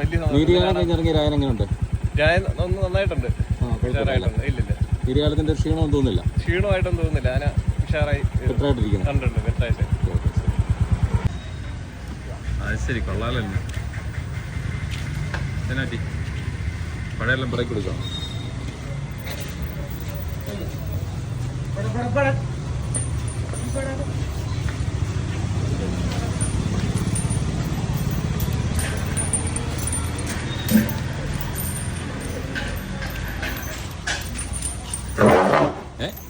വലിയ നീതികാലം കഴിഞ്ഞിറങ്ങിയ രായൻ എങ്ങനെയുണ്ട് രായൻ ഒന്ന് നന്നായിട്ടുണ്ട്. ഉഷാറായിട്ടുണ്ട്. ഇല്ലില്ല ക്ഷീണമൊന്നും തോന്നില്ല ക്ഷീണമായിട്ടൊന്നും തോന്നുന്നില്ല. ആന ഉഷാറായി ഫിറ്റായിട്ടിരിക്കുന്നു കണ്ടുണ്ട് വ്യക്തമായിട്ട് അത് ശരി. കൊള്ളാലല്ലോ. എന്നാറ്റി പഴയെല്ലാം ബ്രേക്ക് കൊടുക്കാം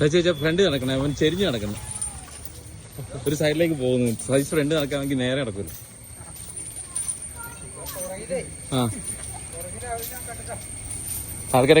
സച്ചിച്ച ഫ്രണ്ട് നടക്കണേ അവൻ ചെരിഞ്ഞ് നടക്കണം. ഒരു സൈഡിലേക്ക് പോകുന്നു. സൈസ് ഫ്രണ്ട് നടക്കാമെങ്കിൽ നേരെ നടക്കൂല ആ. ആൾക്കാരെ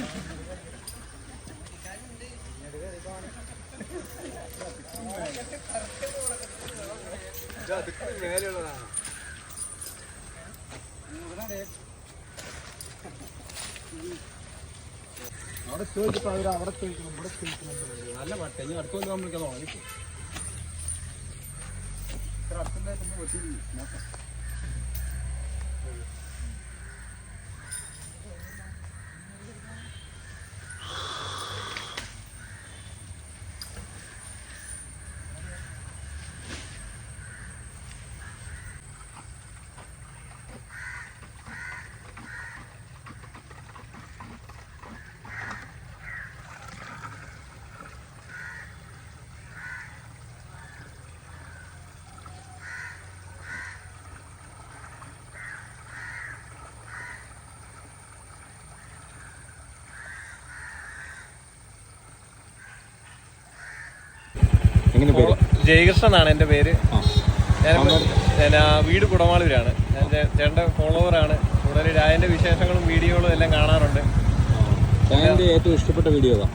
ചോദിക്കാം അവിടെ ചോദിച്ചപ്പോൾ അവർ അവിടെ ചോദിക്കണം ഇവിടെ ചോദിക്കണം നല്ല പട്ടെ ഇനി അടുത്ത കൊല്ലം നമ്മൾക്ക് ഉണങ്ങി ഇത്ര അടുത്തുണ്ടായിട്ട് വെട്ടി നോക്കാം ജയകൃഷ്ണൻ ആണ് എന്റെ പേര്. ഞാൻ ഞാൻ വീട് കുടമാളൂരാണ് ഞാൻ ചേട്ടന്റെ ഫോളോവറാണ്. കൂടുതൽ രായന്റെ വിശേഷങ്ങളും വീഡിയോകളും എല്ലാം കാണാറുണ്ട്. ഏറ്റവും ഇഷ്ടപ്പെട്ട വീഡിയോ ഏതാ?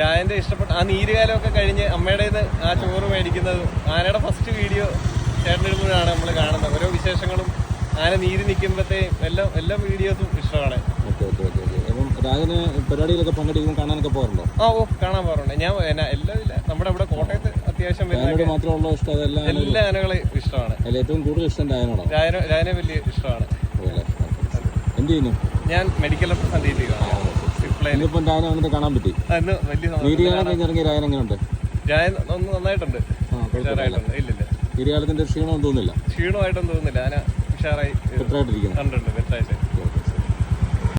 രായന്റെ ഇഷ്ടപ്പെട്ട ആ നീരുകാലമൊക്കെ കഴിഞ്ഞ് അമ്മയുടെ ആ ചോറ് മേടിക്കുന്നത് ആനയുടെ ഫസ്റ്റ് വീഡിയോ ചേട്ടനിടുമ്പോഴാണ് നമ്മൾ കാണുന്നത്. ഓരോ വിശേഷങ്ങളും ആന നീര് നിൽക്കുമ്പോഴത്തേയും എല്ലാം എല്ലാ വീഡിയോസും ഇഷ്ടമാണ്. രാജന് പരിപാടിയിലൊക്കെ പങ്കെടുക്കുമ്പോൾ കാണാനൊക്കെ പോകാറുണ്ടോ? ആ ഓ കാണാൻ പോകാറുണ്ട്. ഞാൻ എന്നാ എല്ലാം ഇല്ല. നമ്മുടെ ഇവിടെ കോട്ടയത്ത് അത്യാവശ്യം മാത്രമുള്ള ഇഷ്ടം അതെല്ലാം എല്ലാ ആനകളെയും ഇഷ്ടമാണ്. അതിൽ ഏറ്റവും കൂടുതൽ ഇഷ്ടം രായനെ രായനെ വലിയ ഇഷ്ടമാണ്. എന്ത് ചെയ്യുന്നു? ഞാൻ മെഡിക്കൽ റെപ്രസെന്റേറ്റീവ് ആണ് സിപ്ലൈൻ ഇന്നിപ്പം രാജനെ വന്നിട്ട് കാണാൻ പറ്റി? വലിയ സന്തോഷം. നീതികാലം കഴിഞ്ഞിറങ്ങിയ രാജൻ എങ്ങനെയുണ്ട് രായൻ ഒന്ന് നന്നായിട്ടുണ്ട്. ഉഷാറായിട്ടുണ്ട്. ഇല്ലില്ല നീതികാലത്തിന്റെ ക്ഷീണമൊന്നും തോന്നുന്നില്ല? ക്ഷീണമായിട്ടൊന്നും തോന്നുന്നില്ല. ആന ഉഷാറായി ബെറ്ററായിട്ടിരിക്കുന്നു. കണ്ടുണ്ട് ബെറ്ററായിട്ട്.